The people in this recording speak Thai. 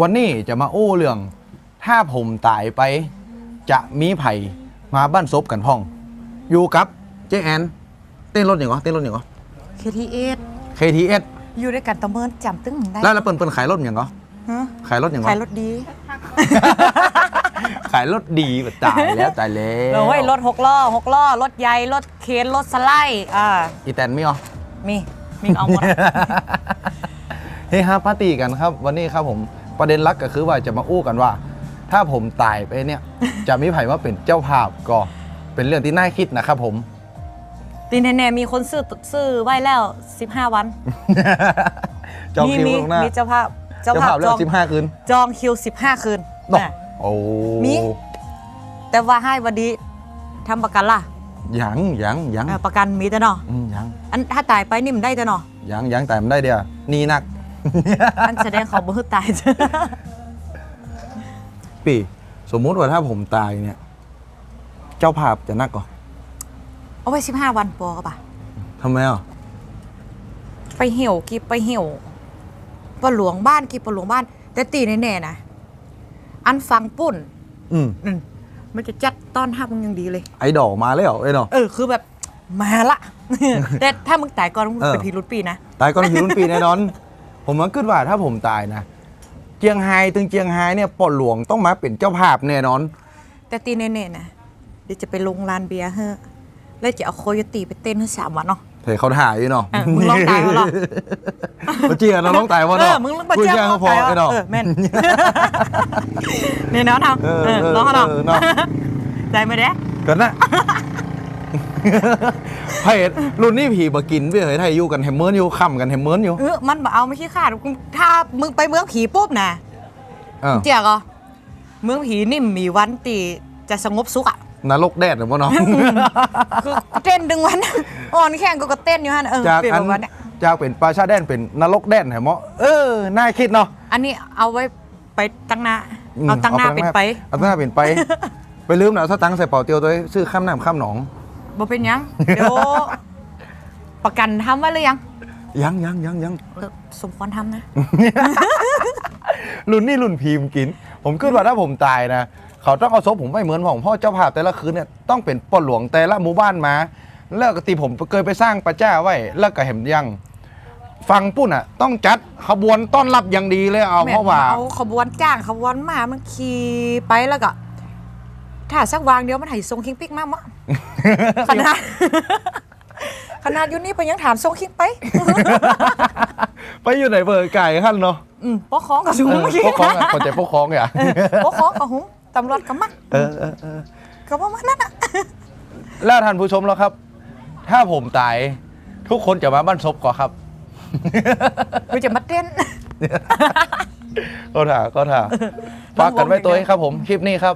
วันนี้จะมาอู้เรื่อง ถ้าผมตายไป จะมีไผ่มาบ้านซบกันพ่อง อยู่กับเจ๊แอน เต้นรถอย่างเหรอเต้นรถอย่างเหรอ KTS KTS อยู่ด้วยกันตะเมินจำตึ้งได้แล้วแล้วเปิ้นเปิ้นขายรถอย่างเหรอฮะขายรถอย่างเหรอขายรถดี ขายรถดีแบบตายแล้วตายแล้วโอ้ยรถหกล้อหกล้อรถใหญ่รถเคนรถสไลด์อ่าอีแตนไม่เหรอ มีมีเอาหมด เฮฮาปาร์ตี้กันครับ วันนี้ครับผม ประเด็นหลักก็คือว่าจะมาอู้กันว่า ถ้าผมตายไปเนี่ยจะมีไผ่มาเป็นเจ้าภาพก็เป็นเรื่องที่น่าคิดนะครับผม ตีแน่ๆมีคนซื้อซื้อไว้แล้ว 15 วันจองมีคิวมีล่วงหน้ามีเจ้าภาพเจ้าภาพเลืจออกงสิบห้าคืนจองคิว 15 คืนเนาะน่ะ โอ้มี แต่ว่าให้วันนี้ทำประกันล่ะยังยังยังอ่าประกันมีแต่เนาะอืมยังอันถ้าตายไปนี่มันได้แต่เนาะยังยังแต่มันได้เดียวนี่นัก อันแสดงเขาบ่คือตายปีสมมุติว่าถ้าผมตายเนี่ย เจ้าภาพจะนักก่อเอาไว้15วันปอก็ป่ะทำไมอะไปเหี่ยวกีไปเหี่ยวปะหลวงบ้านกีปะหลวงบ้าน แต่ตีแน่ๆนะอันฟังปุ่นอืมอืมมันจะจัดต้อนรับมึงยังดีเลย ไอ้ดอกมาแล้วไอ้ดอก เออคือแบบมาละ แต่ถ้ามึงตายก่อนมึงเออ เป็นพีรุดปีนะ ตายก่อนหิวรุ่นปีแน่นอน ผมมันคิดว่าถ้าผมตายนะ เจียงไฮ้ถึงเจียงไฮ้เนี่ยปอดหลวงต้องมาเป็นเจ้าภาพแน่นอน แต่ตีแน่ๆนะเดี๋ยวจะไปลงลานเบียร์เฮ้อแล้วจะเอาโคโยตีไปเต้นให้สามวันเนาะเฮ้ยเขาถ่ายอยู่เนาะเออมึงลองตายเขาหรอมาเจียเราต้องตายวะเอเนาะอมึงมาคุยเจ้าแค่เขาเขาพอตายไอ้เนาะเออแม่น เนี่ยเนาะเนาะเออเออเออลองเขาเนาะเออเนาะใจไหมเด้ กันนะ เฮ้ยรุ่นนี้ผีมากินเว้ยเฮ้ยไทยอยู่กันแฮมเมอร์อยู่ค่ำกันแฮมเมอร์อยู่เออมันบอเอาไม่ใช่ขาดถ้ามึงไปเมืองผีปุ๊บนะเออเจียก็เมืองผีนี่มีวันตีจะสงบสุขอะนรกแดดหรือเปล่าเนาะคือเต้นดึงวันอ่อนแข้งก็ก็เต้นอยู่ฮะเออจากเปลี่ยนอันแบบวันเนี่ยจากเป็นปลาชาแดนเป็นนรกแดนเหรอหมอเออน่าคิดเนาะอันนี้เอาไว้ไปตั้งหน้ามเอาตั้งหน้าเป็นไปเอาตั้งหน้าเป็นไป ไปลืมนะถ้าตังค์ใส่เป่าเตียวตัวเองซื้อข้ามน้ำข้ามหนอง บ่เป็นหยัง เดี๋ยว ประกันทำไว้หรือยังยังยังยังยังเออสมควรทำนะ รุ่นนี้รุ่นพีมกิน ผมคิดว่าถ้าผมตายนะ เขาต้องเอาศพผมไปเหมือนของพ่อเจ้าภาพแต่ละคืนเนี่ยต้องเป็นปอหลวงแต่ละหมู่บ้านมา แล้วก็ตีผมเคยไปสร้างประจ้าไว้ แล้วก็เห็นยัง ฟังปุ้นอะ ต้องจัดขบวนต้อนรับอย่างดีเลยเอาแม่เพราะว่าเอาขบวนจ้างขบวนมามันขี่ไปแล้วก็ ถ้าสักวางเดียวมันไห้ทรงคิงปิกมากมั้งขนาด ขนาดอยู่นี่ไปยังถามทรงคิงไป ไปอยู่ไหนเบอร์ไก่ขั้นเนาะอืมปกครองกับสูงเออเมื่อกี้พวกคล้องอะคนใจพวกคล้องอะปกครองกับหุงตำรวจกับมักเออเออเออก็ประมาณนั้นอะแล้วท่านผู้ชมแล้วครับ ถ้าผมตายทุกคนจะมาบ้านศพก่อนครับกูจะมาเต้นก็ถ่าก็ถ่าฝากกันไว้ตัวเองครับผม คลิปนี้ครับ